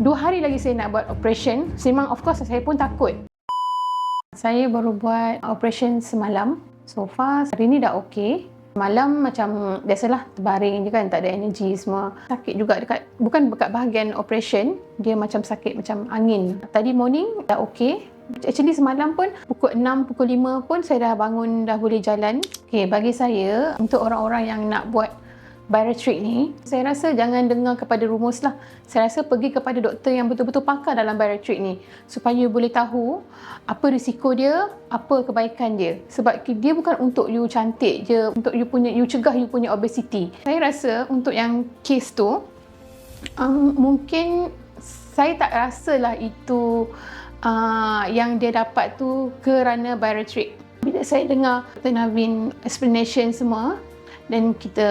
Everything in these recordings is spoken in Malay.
Dua hari lagi saya nak buat operation. Memang of course saya pun takut. Saya baru buat operation semalam. So far hari ni dah okey. Malam macam biasalah terbaring je kan tak ada energi semua. Sakit juga dekat bukan dekat bahagian operation, dia macam sakit macam angin. Tadi morning dah okey. Actually semalam pun pukul 6, pukul 5 pun saya dah bangun dah boleh jalan. Okay, bagi saya untuk orang-orang yang nak buat bariatric ni, saya rasa jangan dengar kepada rumus lah. Saya rasa pergi kepada doktor yang betul-betul pakar dalam bariatric ni supaya you boleh tahu apa risiko dia, apa kebaikan dia. Sebab dia bukan untuk you cantik je, untuk you punya you cegah you punya obesity. Saya rasa untuk yang case tu um, mungkin saya tak rasalah itu uh, yang dia dapat tu kerana bariatric. Bila saya dengar Dr. Navin explanation semua dan kita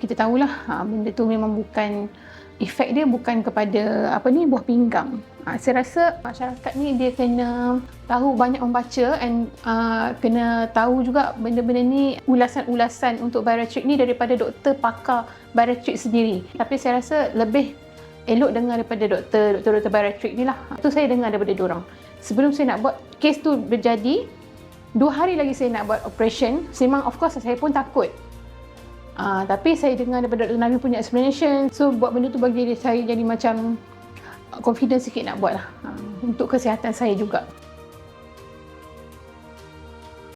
kita tahulah ha, benda tu memang bukan efek dia bukan kepada apa ni buah pinggang. Ha, saya rasa masyarakat ni dia kena tahu banyak membaca and uh, kena tahu juga benda-benda ni ulasan-ulasan untuk bariatric ni daripada doktor pakar bariatric sendiri. Tapi saya rasa lebih elok dengar daripada doktor doktor-doktor bariatric ni lah. Itu saya dengar daripada diorang. Sebelum saya nak buat kes tu berjadi, dua hari lagi saya nak buat operation. Memang of course saya pun takut. Uh, tapi saya dengar daripada Dr. Nabi punya explanation. So buat benda tu bagi saya jadi macam confident sikit nak buat lah. Uh, untuk kesihatan saya juga.